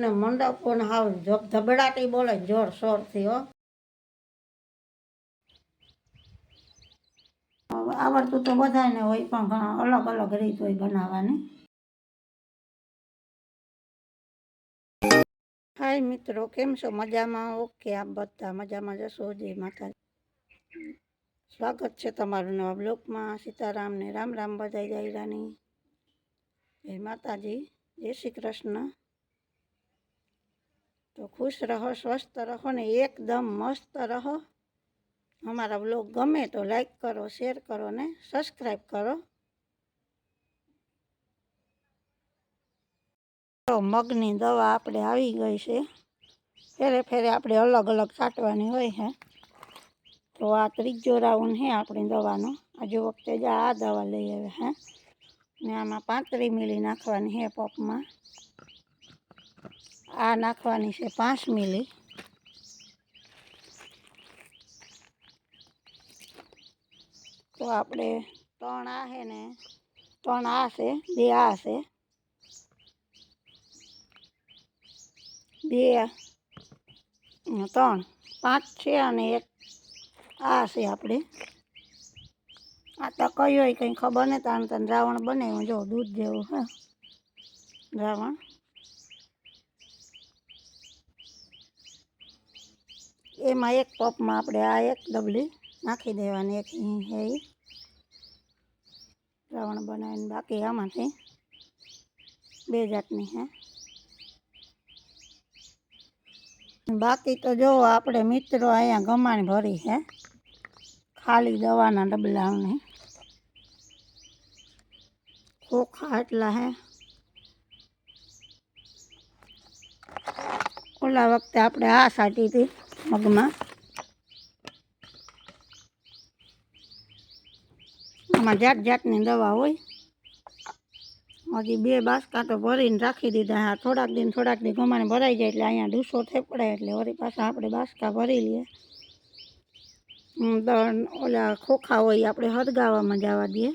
ને મંડપો ને હાવ ધબડાટી બોલે જોર શોરથી, હો. આવડતું તો બધાને હોય, પણ ઘણા અલગ અલગ રીત હોય બનાવવાની. હાય મિત્રો, કેમ છો? મજામાં? ઓકે, આપ બધા મજામાં જશો? જય માતા સ્વાગત છે તમારું નવા બ્લોગમાં. સીતારામ ને રામ રામ બધાય જાયરાની જય માતાજી. જય શ્રી કૃષ્ણ. તો ખુશ રહો, સ્વસ્થ રહો ને એકદમ મસ્ત રહો. અમારા બ્લોગ ગમે તો લાઈક કરો શેર કરો ને સબસ્ક્રાઈબ કરો. તો મગની દવા આપણે આવી ગઈ છે. ફેરે ફેરે આપણે અલગ અલગ છાંટવાની હોય છે. તો આ ત્રીજો રાઉન્ડ છે આપણી દવાનો. આજુ વખતે જ આ દવા લઈ આવે હે ને આમાં પાંત્રી મિલી નાખવાની છે પપમાં. આ નાખવાની છે પાંચ મિલી. તો આપણે ત્રણ આ છે ને, ત્રણ આ છે, બે આ છે. બે ત્રણ, પાંચ છે અને એક આ છે આપણે. આ તો કયો કંઈ ખબર નહીં તાણ તને દ્રાવણ બનાવ્યું જો દૂધ જેવું, હા. દ્રાવણ. એમાં એક કપમાં આપણે આ એક ડબલી નાખી દેવાની, એક ઈ હે ઈ. દ્રાવણ બનાવીને બાકી આમાંથી. બે જાતની હે. બાકી તો જો આપણે મિત્રો અહીંયા ગમાણ ભરી હે. ખાલી દવાના ડબલાને ખોખા એટલા હે. ઓલા વખતે આપણે આ સાટી હતી. મગમાં આમાં જાત જાતની દવા હોય હજી બે બાસકા તો ભરીને રાખી દીધા. હા થોડાક દિન થોડાક દિન ગમાને ભરાઈ જાય એટલે અહીંયા ડૂસો થઈ પડે એટલે વળી પાછા આપણે બાસકા ભરી લઈએ. હમ, દળ ઓલા ખોખા હોય ઈ આપણે હદગાવામાં જવા દઈએ.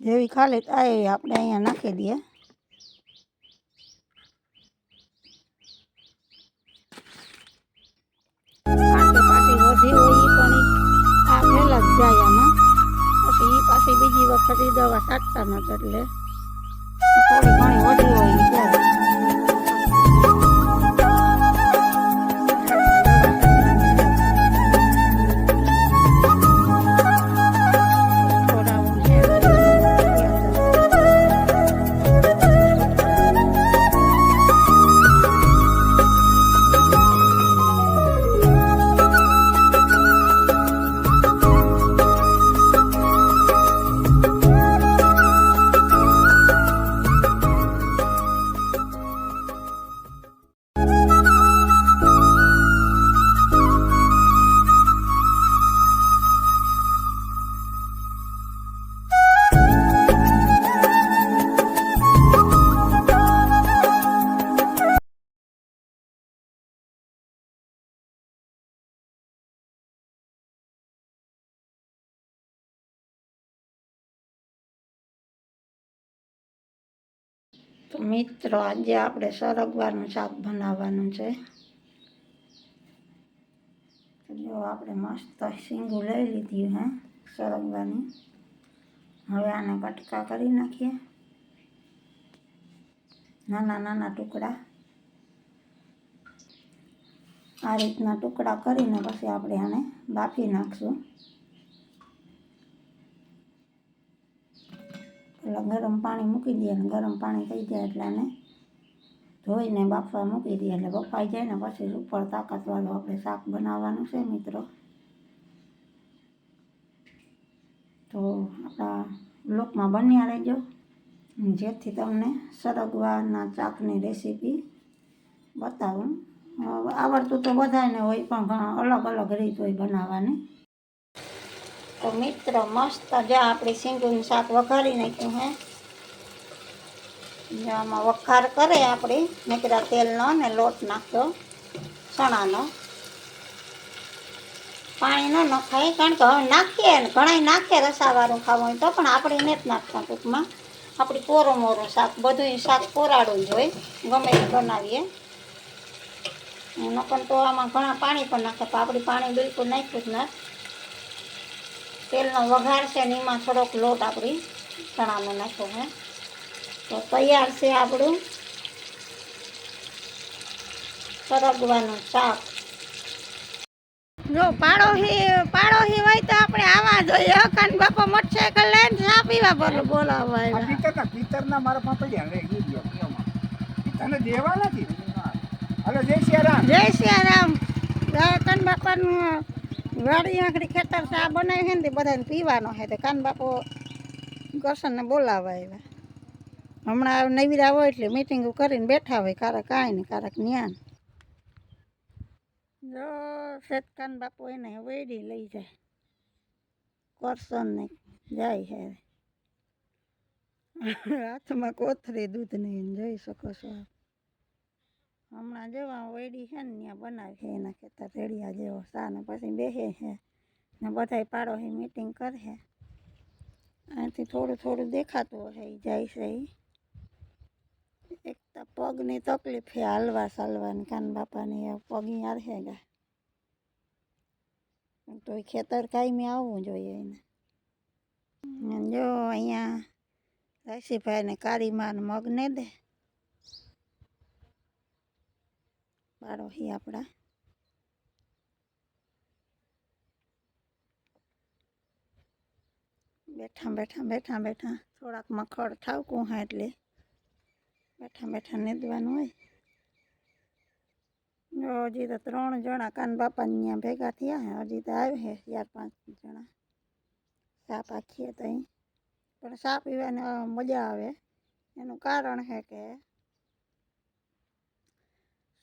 જેવી ખાલી થાય એવી આપણે અહીંયા નાખી દઈએ પાછી પાછી હોય ઈ પણ આપણે આ પહેલાં જ જાય આમાં પછી ઈ પાછી બીજી વખત એ દવા સાટતા નથી એટલે થોડી ઘણી વધી હોય તો મિત્રો, આજે આપણે સરગવાનું શાક બનાવવાનું છે. જો આપણે મસ્ત શીંગું લઈ લીધી હે, સરગવાની. હવે આને કટકા કરી નાખીએ. નાના નાના ટુકડા. આ રીતના ટુકડા કરીને પછી આપણે આને બાફી નાખશું. પેલા ગરમ પાણી મૂકી દઈએ અને ગરમ પાણી થઈ જાય એટલે એને ધોઈને બાફવા મૂકી દઈએ. એટલે બફાઈ જાય ને પછી ઉપર તાકાતવાળું આપણે શાક બનાવવાનું છે મિત્રો. તો આપણા બ્લોકમાં બન્યા રહેજો. જેથી તમને સરગવાના ચાકની રેસીપી બતાવું. આવડતું તો બધાને હોય પણ અલગ અલગ રીત હોય બનાવવાની. તો મિત્ર, મસ્ત જે આપણે સિંગુનું શાક વઘારી નાખ્યું હે. આમાં વઘાર કરે આપણે નીકળ્યા તેલનો ને લોટ નાખ્યો ચણાનો. પાણી ન નખાય, કારણ કે હવે નાખીએ ને ઘણા નાખીએ રસાવાળું ખાવું હોય તો, પણ આપણે નથી નાખતા ટૂંકમાં. આપણી કોરો મોરું શાક બધું શાક કોરાડું જ હોય, ગમે તે બનાવીએ. નકર તો આમાં ઘણા પાણી પણ નાખે, તો આપણે પાણી બિલકુલ નાખ્યું જ ના. તેલનો વઘાર છે ને એમાં થોડોક લોટ આપણી ચણાનો નાખો હે. તો તૈયાર છે આપણું સરગવાનું શાક. જો પાડોશી પાડોશી હોય તો આપણે આવા જોઈએ. કાન બાપા મોટરસાયકલ લઈને ચા પીવા બોલો બોલાવવા આવ્યા. પિત્તરના મારા એમાં. તને દેવા નથી. હલો જય શ્રી રામ. જય શ્રી રામ. કાન બાપાનું વાડી આંકડી ખેતર ચા બનાવી છે ને બધાને પીવાનો છે. તો કાન બાપો કરશનને બોલાવવા આવ્યા. હમણાં નવીરા હોય એટલે મિટિંગ કરીને બેઠા હોય, કારક કાંઈ ને કારક ન્યાન જો શેતકાન બાપુ એને વેડી લઈ જાય. કરશનને જાય છે. હાથમાં કોથરી નહીં જોઈ શકો છો. હમણાં જેવા વેડી છે ને, ત્યાં બનાવે છે એના ખેતર રેડિયા જેવો સા ને પછી બેસે છે ને બધાય પાડોશી મીટિંગ કરે છે અહીંથી થોડું થોડું દેખાતું હશે એ જાય છે એ એક તો પગની તકલીફ છે, હાલવા સાલવાની, કાન બાપાની પગ પગી હારે ગા. તો ખેતર કાયમી આવવું જોઈએ એને. જો અહીંયા રાશીભાઈને કાળીમાં મગ ને દે. પાડોશી આપણા. બેઠા બેઠા બેઠા બેઠા. થોડાક મખડ ઠાવકું હા એટલે. બેઠા બેઠા નીંદવાનું હોય. જો હજી તો ત્રણ જણા કાન બાપા ત્યાં ભેગા થયા હે. હજી તો આવે છે ચાર પાંચ જણા. ચા પાખીએ તો અહીં. પણ ચા પીવાની અ, મજા આવે. એનું કારણ છે કે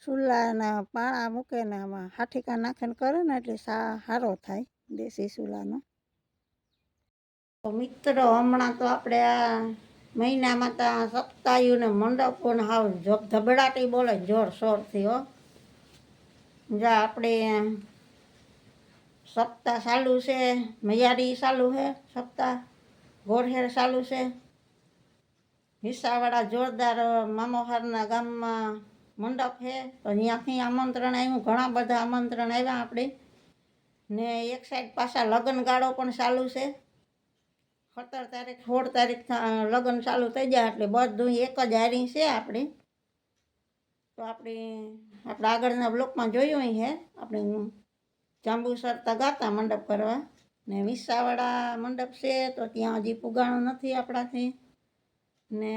ચૂલાના પાણા મૂકે ને આમાં હાઠીકા નાખીને કરે ને એટલે સારો થાય દેશી ચૂલાનો. મિત્રો, હમણાં તો આપણે આ મહિનામાં તો સપ્તાહ્યું ને મંડપો ને હાવ ધબડાટી બોલે જોર શોરથી હો. જા આપણે સપ્તાહ ચાલુ છે, મૈયારી ચાલુ છે, સપ્તાહ ગોરહેર ચાલુ છે. હિસ્સાવાળા જોરદાર મામોહારના ગામમાં મંડપ છે. તો ત્યાંથી આમંત્રણ આવ્યું ઘણા બધા આમંત્રણ આવ્યા આપણે ને એક સાઈડ પાછા લગ્ન ગાળો પણ ચાલુ છે. સત્તર તારીખ, સોળ તારીખ લગ્ન ચાલુ થઈ જાય એટલે બધું એક જ હારી છે આપણે તો આપણે આપણા આગળના બ્લોકમાં જોયું છે આપણે જાંબુસર ગાતા મંડપ કરવા. ને વિસાવાળા મંડપ છે, તો ત્યાં હજી પુગાણું નથી આપણાથી. ને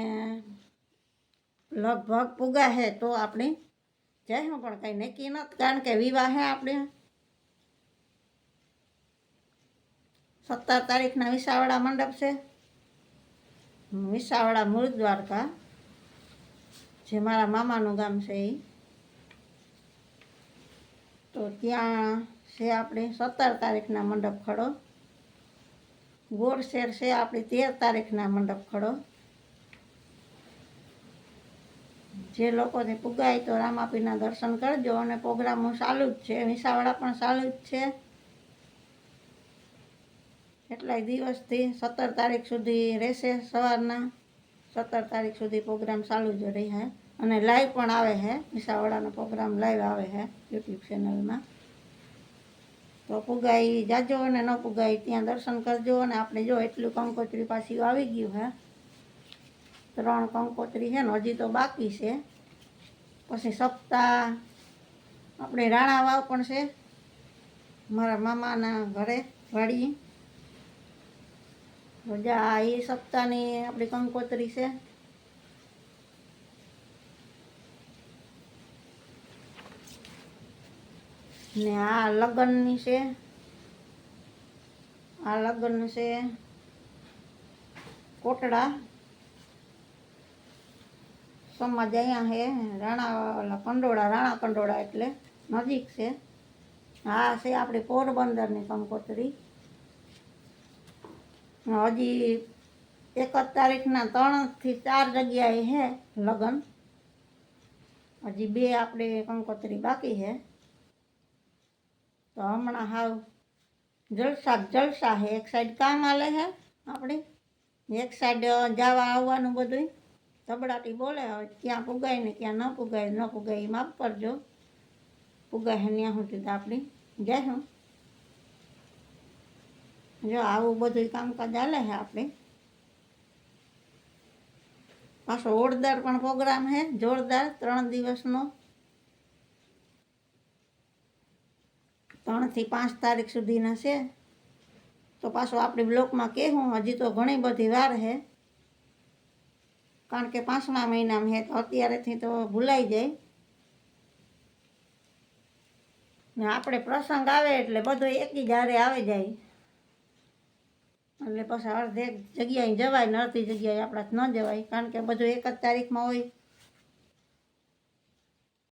લગભગ પુગા હે તો આપણે જાય પણ કંઈ નક્કી નથી કારણ કે વિવાહ આપણે. સત્તર તારીખના વિસાવડા મંડપ છે. વિસાવડા મૂળ દ્વારકા જે મારા મામાનું ગામ છે એ તો ત્યાં છે આપણે સત્તર તારીખના મંડપ ખડો. ગોળશેર છે આપણી તેર તારીખના મંડપ ખડો. જે લોકોને પુગાય તો રામાપીના દર્શન કરજો અને પ્રોગ્રામો ચાલુ જ છે. વિસાવાડા પણ ચાલુ જ છે. કેટલાય દિવસથી સત્તર તારીખ સુધી રહેશે સવારના. સત્તર તારીખ સુધી પ્રોગ્રામ ચાલુ જ રહી હે. અને લાઈવ પણ આવે છે વિસાવાડાનો પ્રોગ્રામ લાઈવ આવે છે યુટ્યુબ ચેનલમાં. તો પુગાઈ જાજો અને ન પુગાઈ ત્યાં દર્શન કરજો અને આપણે જો એટલું કંકોત્રી પાછી આવી ગયું હે ત્રણ કંકોત્રી છે ને, હજી તો બાકી છે. પછી સપ્તાહ, આપણે રાણા વાવ પણ છે. મારા મામાના ઘરે વાડી રજા એ સપ્તાહની આપણી કંકોત્રી છે. ને આ લગ્નની છે. આ લગ્ન છે કોટડા. સમાજ અહીંયા છે રાણા, ઓલા કંડોળા, રાણા કંડોળા એટલે નજીક છે. આ છે આપણી પોરબંદરની કંકોત્રી હજી એક જ તારીખના ત્રણથી ચાર જગ્યાએ છે લગ્ન. હજી બે આપણે કંકોત્રી બાકી છે તો હમણાં હાવ જલસા જ જલસા છે એક સાઈડ કામ આલે છે આપણી એક સાઈડ જવા આવવાનું બધું તબડાટી બોલે હવે ક્યાં પુગાય ને ક્યાં ન પુગાય ન પુગાય એ માફ કરજો. પુગાય ત્યાં સુધી તો આપણી હું. જો આવું બધું કામકાજ હાલે છે આપણે. પાછો ઓળદાર પણ પ્રોગ્રામ છે જોરદાર, ત્રણ દિવસનો. ત્રણથી પાંચ તારીખ સુધીના છે. તો પાછો આપણી બ્લોકમાં કહેવું હજી તો ઘણી બધી વાર છે કારણ કે પાંચમા મહિનામાં છે તો અત્યારેથી તો ભૂલાઈ જાય. ને આપણે પ્રસંગ આવે એટલે બધો એકી જારે આવી જાય. એટલે પછી અડધે જગ્યાએ જવાય ને અડધી જગ્યાએ આપણા ન જવાય. કારણ કે બધું એક જ તારીખમાં હોય.